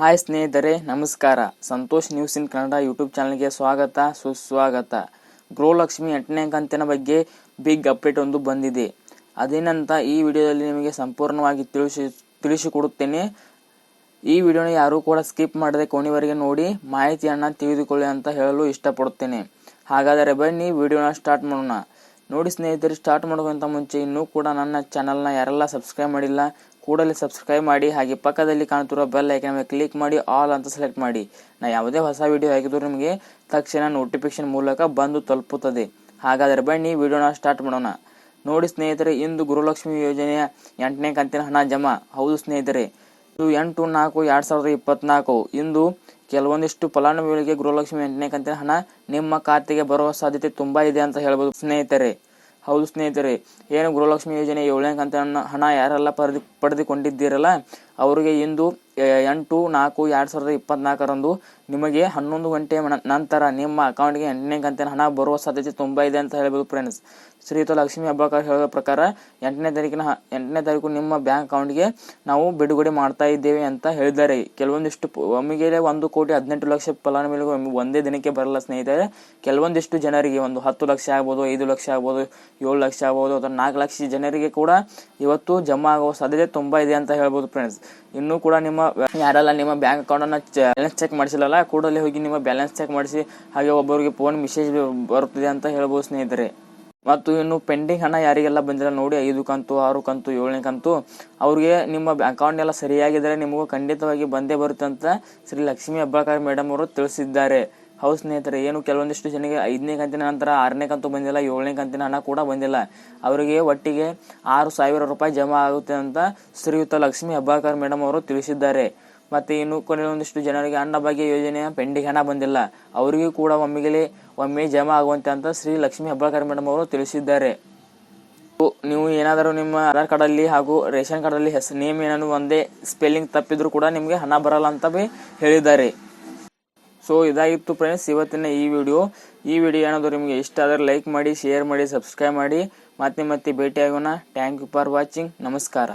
Hi ಸ್ನೇಹಿತರೆ, ನಮಸ್ಕಾರ. Santosh news in Kannada YouTube ಚಾನಲ್ಗೆ ಸ್ವಾಗತ, ಸುಸ್ವಾಗತ. ಗೃಹಲಕ್ಷ್ಮಿ ಎಂಟನೇ ಕಂತಿನ ಬಗ್ಗೆ ಬಿಗ್ ಅಪ್ಡೇಟ್ ಒಂದು ಬಂದಿದೆ. ಅದೇನಂತ ಈ ವಿಡಿಯೋದಲ್ಲಿ ನಿಮಗೆ ಸಂಪೂರ್ಣವಾಗಿ ತಿಳಿಸಿ, ತಿಳಿಸಿಕೊಡುತ್ತೇನೆ. ಈ ವಿಡಿಯೋನ ಯಾರೂ ಕೂಡ ಸ್ಕಿಪ್ ಮಾಡದೆ ಕೊನೆವರೆಗೆ ನೋಡಿ, ಮಾಹಿತಿಯನ್ನು ತಿಳಿದುಕೊಳ್ಳಿ ಅಂತ ಹೇಳಲು ಇಷ್ಟಪಡುತ್ತೇನೆ. ಹಾಗಾದರೆ ಬನ್ನಿ, ವಿಡಿಯೋನ ಸ್ಟಾರ್ಟ್ ಮಾಡೋಣ. ನೋಡಿ ಸ್ನೇಹಿತರೆ, ಸ್ಟಾರ್ಟ್ ಮಾಡೋಕ್ಕಿಂತ ಮುಂಚೆ ಇನ್ನೂ ಕೂಡ ನನ್ನ ಚಾನಲ್ನ ಯಾರೆಲ್ಲ ಸಬ್ಸ್ಕ್ರೈಬ್ ಮಾಡಿಲ್ಲ ಕೂಡಲೇ ಸಬ್ಸ್ಕ್ರೈಬ್ ಮಾಡಿ, ಹಾಗೆ ಪಕ್ಕದಲ್ಲಿ ಕಾಣುತ್ತಿರುವ ಬೆಲ್ ಐಕನ್ ಮೇಲೆ ಕ್ಲಿಕ್ ಮಾಡಿ ಆಲ್ ಅಂತ ಸೆಲೆಕ್ಟ್ ಮಾಡಿ. ನಾ ಯಾವುದೇ ಹೊಸ ವಿಡಿಯೋ ಹಾಕಿದ್ರು ನಿಮಗೆ ತಕ್ಷಣ ನೋಟಿಫಿಕೇಶನ್ ಮೂಲಕ ಬಂದು ತಲುಪುತ್ತದೆ. ಹಾಗಾದರೆ ಬನ್ನಿ ವಿಡಿಯೋನ ಸ್ಟಾರ್ಟ್ ಮಾಡೋಣ. ನೋಡಿ ಸ್ನೇಹಿತರೆ, ಇಂದು ಗುರುಲಕ್ಷ್ಮಿ ಯೋಜನೆಯ ಎಂಟನೇ ಕಂತಿನ ಹಣ ಜಮಾ. ಹೌದು ಸ್ನೇಹಿತರೆ, ಇದು ಎಂಟು, ನಾಲ್ಕು, ಎರಡ್ ಸಾವಿರದ ಇಪ್ಪತ್ನಾಲ್ಕು. ಇಂದು ಕೆಲವೊಂದಿಷ್ಟು ಫಲಾನುಭವಿಗಳಿಗೆ ಗೃಹಲಕ್ಷ್ಮಿ ಎಂಟನೇ ಕಂತಿನ ಹಣ ನಿಮ್ಮ ಖಾತೆಗೆ ಬರುವ ಸಾಧ್ಯತೆ ತುಂಬಾ ಇದೆ ಅಂತ ಹೇಳ್ಬೋದು ಸ್ನೇಹಿತರೆ. ಹೌದು ಸ್ನೇಹಿತರೆ ಏನು ಗೃಹಲಕ್ಷ್ಮಿ ಯೋಜನೆ ಏಳನೇ ಕಂತಿನ ಹಣ ಯಾರೆಲ್ಲ ಪಡೆದು ಪಡೆದುಕೊಂಡಿದ್ದೀರಲ್ಲ ಅವರಿಗೆ ಇಂದು ಎಂಟು, ನಾಲ್ಕು, ಎರಡು ಸಾವಿರದ ಇಪ್ಪತ್ನಾಲ್ಕರಂದು ನಿಮಗೆ ಹನ್ನೊಂದು ಗಂಟೆ ನಂತರ ನಿಮ್ಮ ಅಕೌಂಟ್ಗೆ ಎಂಟನೇ ಕಂತಿನ ಹಣ ಬರುವ ಸಾಧ್ಯತೆ ತುಂಬ ಇದೆ ಅಂತ ಹೇಳ್ಬೋದು ಫ್ರೆಂಡ್ಸ್ ಶ್ರೀಯುತ ಲಕ್ಷ್ಮಿ ಹಬ್ಬಕ್ಕ ಹೇಳಿದ ಪ್ರಕಾರ ಎಂಟನೇ ತಾರೀಕಿನ ಎಂಟನೇ ತಾರೀಕು ನಿಮ್ಮ ಬ್ಯಾಂಕ್ ಅಕೌಂಟ್ಗೆ ನಾವು ಬಿಡುಗಡೆ ಮಾಡ್ತಾ ಇದ್ದೇವೆ ಅಂತ ಹೇಳಿದ್ದಾರೆ. ಕೆಲವೊಂದಿಷ್ಟು ಒಮ್ಮಿಗೆ ಒಂದು ಕೋಟಿ ಹದಿನೆಂಟು ಲಕ್ಷ ಫಲಾನುಭವಿಗಳು ಒಂದೇ ದಿನಕ್ಕೆ ಬರಲ್ಲ ಸ್ನೇಹಿತರೆ. ಕೆಲವೊಂದಿಷ್ಟು ಜನರಿಗೆ ಒಂದು ಹತ್ತು ಲಕ್ಷ ಆಗ್ಬೋದು, ಐದು ಲಕ್ಷ ಆಗ್ಬೋದು, ಏಳು ಲಕ್ಷ ಆಗ್ಬೋದು, ಅಥವಾ ನಾಲ್ಕು ಲಕ್ಷ ಜನರಿಗೆ ಕೂಡ ಇವತ್ತು ಜಮಾ ಆಗುವ ಸಾಧ್ಯತೆ ತುಂಬ ಇದೆ ಅಂತ ಹೇಳ್ಬೋದು ಫ್ರೆಂಡ್ಸ್ ಇನ್ನೂ ಕೂಡ ನಿಮ್ಮ ಯಾರೆಲ್ಲ ನಿಮ್ಮ ಬ್ಯಾಂಕ್ ಅಕೌಂಟ್ ಅನ್ನ ಬ್ಯಾಲೆನ್ಸ್ ಚೆಕ್ ಮಾಡಿಸಿಲ್ಲಲ್ಲ, ಕೂಡಲೇ ಹೋಗಿ ನಿಮ್ಮ ಬ್ಯಾಲೆನ್ಸ್ ಚೆಕ್ ಮಾಡಿಸಿ, ಹಾಗೆ ಒಬ್ಬರಿಗೆ ಫೋನ್ ಮೆಸೇಜ್ ಬರುತ್ತದೆ ಅಂತ ಹೇಳ್ಬೋದು ಸ್ನೇಹಿತರೆ. ಮತ್ತು ಇನ್ನು ಪೆಂಡಿಂಗ್ ಹಣ ಯಾರಿಗೆಲ್ಲ ಬಂದಿಲ್ಲ ನೋಡಿ, ಐದು ಕಂತು, ಆರು ಕಂತು, ಏಳನೇ ಕಂತು, ಅವ್ರಿಗೆ ನಿಮ್ಮ ಅಕೌಂಟ್ ಎಲ್ಲ ಸರಿಯಾಗಿದ್ದರೆ ನಿಮಗೂ ಖಂಡಿತವಾಗಿ ಬಂದೇ ಬರುತ್ತೆ ಅಂತ ಶ್ರೀ ಲಕ್ಷ್ಮೀ ಹಬ್ಬಾಕರ್ ಮೇಡಮ್ ಅವರು ತಿಳಿಸಿದ್ದಾರೆ. ಹೌದು ಸ್ನೇಹಿತರೆ, ಏನು ಕೆಲವೊಂದಿಷ್ಟು ಜನಕ್ಕೆ ಐದನೇ ಕಂತಿನ ನಂತರ ಆರನೇ ಕಂತು ಬಂದಿಲ್ಲ, ಏಳನೇ ಕಂತಿನ ಹಣ ಕೂಡ ಬಂದಿಲ್ಲ. ಅವರಿಗೆ ಒಟ್ಟಿಗೆ ಆರು ಸಾವಿರ ರೂಪಾಯಿ ಜಮಾ ಆಗುತ್ತೆ ಅಂತ ಶ್ರೀಯುತ ಲಕ್ಷ್ಮೀ ಹಬ್ಬಾಕರ್ ಮೇಡಮ್ ಅವರು ತಿಳಿಸಿದ್ದಾರೆ. ಮತ್ತೆ ಇನ್ನು ಕೆಲವೊಂದಿಷ್ಟು ಜನರಿಗೆ ಅನ್ನಭಾಗ್ಯ ಯೋಜನೆಯ ಪೆಂಡಿಂಗ್ ಹಣ ಬಂದಿಲ್ಲ. ಅವರಿಗೂ ಕೂಡ ಒಮ್ಮೆಗೆ ಒಮ್ಮೆ ಜಮಾ ಆಗುವಂತೆ ಅಂತ ಶ್ರೀ ಲಕ್ಷ್ಮೀ ಹಬ್ಬಾಕರ್ ಮೇಡಮ್ ಅವರು ತಿಳಿಸಿದ್ದಾರೆ. ನೀವು ಏನಾದರೂ ನಿಮ್ಮ ಆಧಾರ್ ಕಾರ್ಡ್ ಅಲ್ಲಿ ಹಾಗೂ ರೇಷನ್ ಕಾರ್ಡ್ ಅಲ್ಲಿ ಹೆಸರು ನೇಮ್ ಏನಾದ್ರು ಒಂದೇ ಸ್ಪೆಲ್ಲಿಂಗ್ ತಪ್ಪಿದ್ರು ಕೂಡ ನಿಮಗೆ ಹಣ ಬರಲ್ಲ ಅಂತ ಹೇಳಿದ್ದಾರೆ. ಸೊ, ಇದಾಗಿತ್ತು ಫ್ರೆಂಡ್ಸ್ ಇವತ್ತಿನ ಈ ವಿಡಿಯೋ ಈ ವಿಡಿಯೋ ಏನಾದರೂ ನಿಮಗೆ ಇಷ್ಟ ಆದರೆ ಲೈಕ್ ಮಾಡಿ ಶೇರ್ ಮಾಡಿ ಸಬ್ಸ್ಕ್ರೈಬ್ ಮಾಡಿ. ಮತ್ತೆ ಮತ್ತೆ ಭೇಟಿಯಾಗೋಣ. ಥ್ಯಾಂಕ್ ಯು ಫಾರ್ ವಾಚಿಂಗ್ ನಮಸ್ಕಾರ.